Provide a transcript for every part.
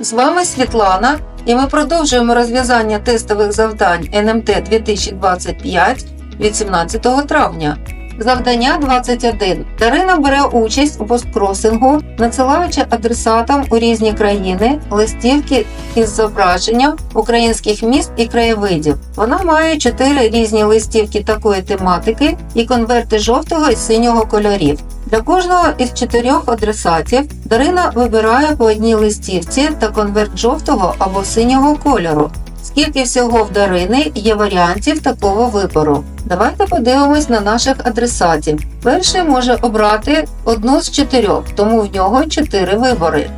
З вами Світлана, і ми продовжуємо розв'язання тестових завдань НМТ 2025 від 17 травня. Завдання 21. Дарина бере участь у посткросингу, надсилаючи адресатам у різні країни листівки із зображенням українських міст і краєвидів. Вона має чотири різні листівки такої тематики і конверти жовтого і синього кольорів. Для кожного із чотирьох адресатів Дарина вибирає по одній листівці та конверт жовтого або синього кольору. Скільки всього в Дарини є варіантів такого вибору? Давайте подивимось на наших адресатів. Перший може обрати одну з чотирьох, тому в нього чотири вибори.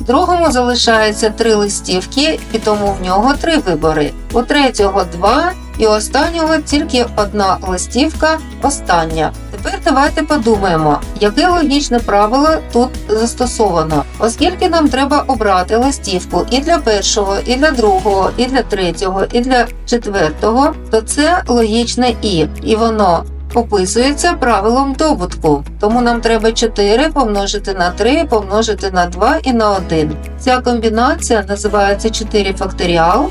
Другому залишається три листівки, і тому в нього три вибори. У третього два, і останнього тільки одна листівка, остання. Тепер давайте подумаємо, яке логічне правило тут застосовано, оскільки нам треба обрати листівку і для першого, і для другого, і для третього, і для четвертого, то це логічне і, і воно описується правилом добутку. Тому нам треба 4 помножити на 3, помножити на 2 і на 1. Ця комбінація називається 4 факторіал.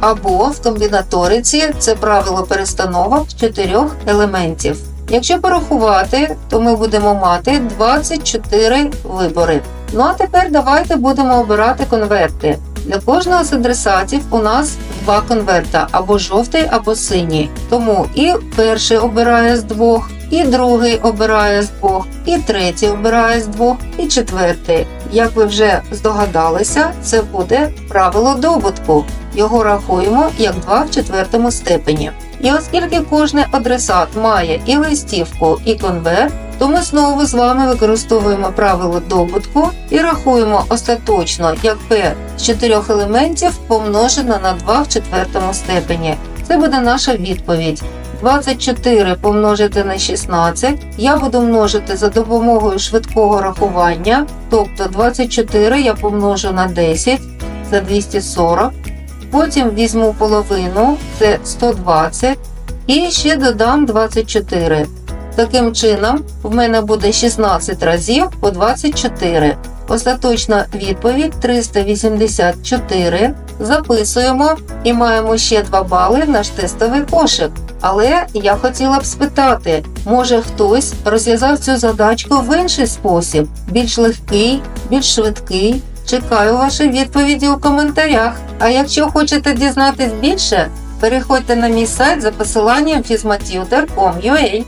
Або в комбінаториці це правило перестановок з чотирьох елементів. Якщо порахувати, то ми будемо мати 24 вибори. Ну а тепер давайте будемо обирати конверти. Для кожного з адресатів у нас два конверта або жовтий, або синій. Тому і перший обирає з двох, і другий обирає з двох, і третій обирає з двох, і четвертий. Як ви вже здогадалися, це буде правило добутку. Його рахуємо як 2 в четвертому степені. І оскільки кожний адресат має і листівку, і конверт, то ми знову з вами використовуємо правило добутку і рахуємо остаточно як p з чотирьох елементів помножено на 2 в четвертому степені. Це буде наша відповідь. 24 помножити на 16 я буду множити за допомогою швидкого рахування, тобто 24 я помножу на 10, це 240. Потім візьму половину, це 120, і ще додам 24. Таким чином, в мене буде 16 разів по 24. Остаточна відповідь 384. Записуємо і маємо ще 2 бали в наш тестовий кошик. Але я хотіла б спитати, може хтось розв'язав цю задачку в інший спосіб, більш легкий, більш швидкий. Чекаю ваші відповіді у коментарях. А якщо хочете дізнатись більше, переходьте на мій сайт за посиланням fizmatutor.com.ua.